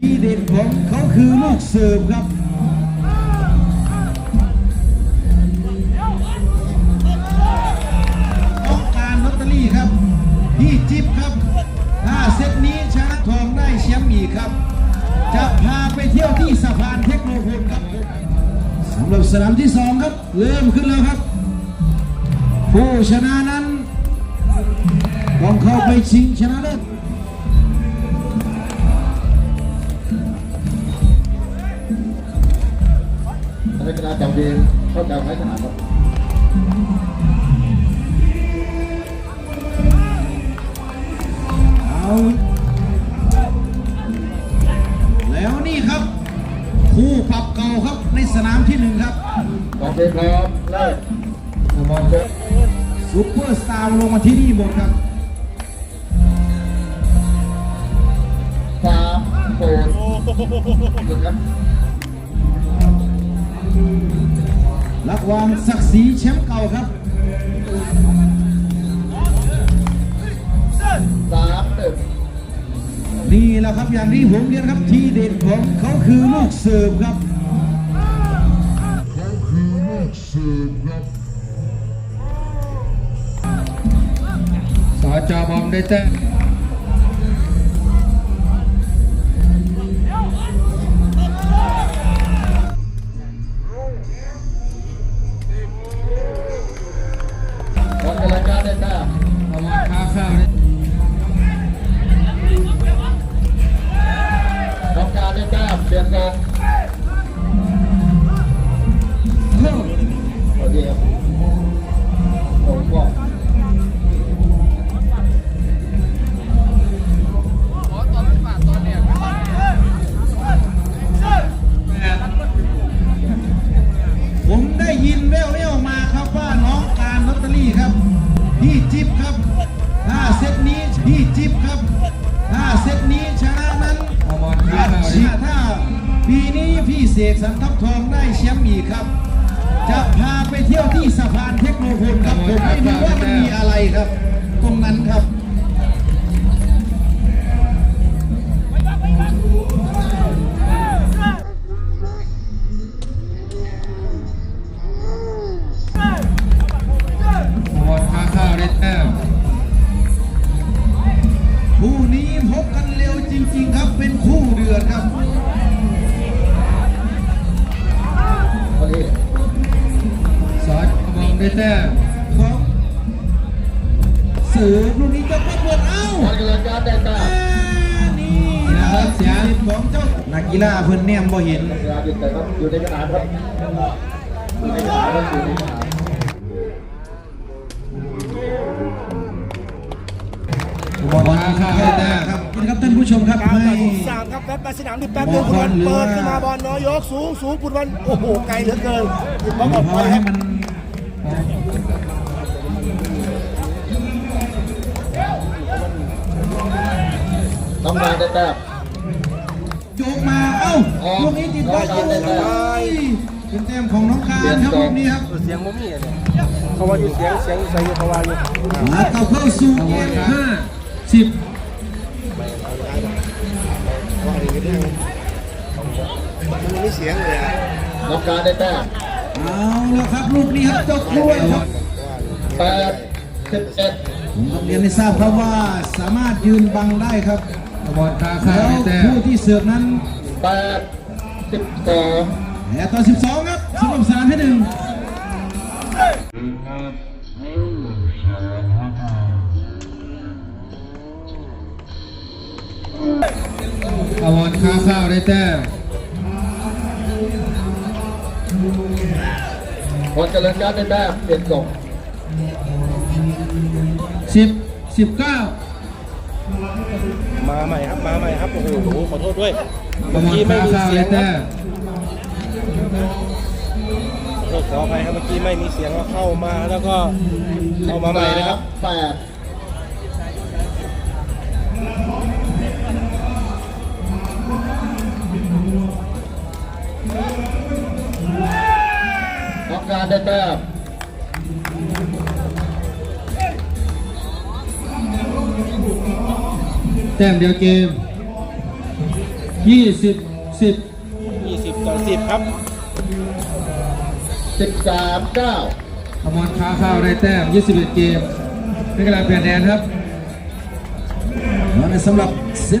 ที่เด่นของเขาคือลูกเสิร์ฟครับต้องการลอตเตอรี่ครับ พี่จิ๊บครับ ถ้าเซตนี้ชนะทองได้แชมป์อีกครับ จะพาไปเที่ยวที่สะพานเทคโนโลยีครับสำหรับสนามที่สองครับ เริ่มขึ้นแล้วครับ ผู้ชนะนั้นต้องเข้าไปชิงชนะเลิศ ในกีฬาจับดีเข้าแถวไม้สนามครับเอาแล้วนี่ครับ คู่ปรับเก่าครับในสนามที่หนึ่งครับกองเชียร์พร้อมเลิกผู้มองเช็คซูเปอร์สตาร์ลงมาที่นี่หมดครับสามโปรดหยุดครับ รักวางศักดิ์ศรีแชมป์เก่าครับสามหนึ่งนี่แหละครับอย่างที่ผมเรียนครับทีเด็ดของเขาคือลูกเสิร์ฟครับสจบอมได้แต้ม ได้แต้มอมรค้าข้าวได้องการได้แต้มเปลี่ยนกอง พี่จิ๊บครับถ้าเซตนี้พี่จิ๊บครับถ้าเซตนี้ชนะนั้นอมรค้าอาชีถ้าปีนี้พี่เสกสรรทับทองได้แชมป์อีกครับ จะพาไปเที่ยวที่สะพานเทคโนโลยีครับผมไม่รู้ว่ามันมีอะไรครับ ตรงนั้นครับ ได้แต้มของเสือลูกนี้จะประกวดเอ้ากองกำลังการได้แต้มนี่นะครับเสียงของเจ้านักกีฬาเพิ่นแนมบ่เห็นเวลาหยุดแต่ครับอยู่ในสนามครับอยู่ในสนามครับอยู่ในสนามอมรค้าข้าวได้แต้มครับนี่ครับท่านผู้ชมครับกลางให้ตัดสินสามครับแป๊บมาสนามนี่แป๊บเดียวบอลคุณวันหรือว่าเปิดขึ้นมาบอลน้อยยกสูงสูงคุณวันโอ้โหไกลเหลือเกินคุณบอลออกพไปอคให้รับมัน ต้องการได้แต้มโยกมา เอ้าออกลูกนี้ติดบอลออกได้แต้มเป็นแต้มของน้องการเปลี่ยนครับกลูองกนี้ครับเสียงมุมี่เนี่ยเขาว่าอยู่เสียงเสียงใส่อยู่เขาว่าอยู่มาเข้าเข้าสู่อเกมรมค้าห้าสิบว่าอะไรกันเนี่ยมันไม่เสียงเลยอะต้องการได้แต้ม เอาละครับลูกนี้ครับเจ้ากล้วยครับแปดสิบเอ็ดผมต้องเรียนให้ทราบครับว่าสามารถยืนบังได้ครับอมรค้าข้าแล้ววได้แต้มผู้ที่เสิร์ฟนั้นแปดสิบสองแพ้ต่อ12ครับสำหรับสนามที่หนึ่งอมรค้าข้าวได้แต้ม คนเจริญการได้แต้มเปลี่ยนกองสิบสิบเก้ามาใหม่ครับมาใหม่ครับโอ้โหขอโทษด้วยเมรค้าข้าวได้แต้มขอโทษขออภัยครับเมื่อกี้ไม่มีเสียงก็เข้ามาแล้วก็เข้ามาใหม่นะครับแปด แต้มแต้มเดียวเกมยี่สิบสิบ20 ต่อ 10 ครับสิบสามเก้าอมรค้าข้าวได้แต้มยี่สิบเอ็ดเกมเป็นกระดาษเปลี่ยนแดนครับ และในสำหรับเซต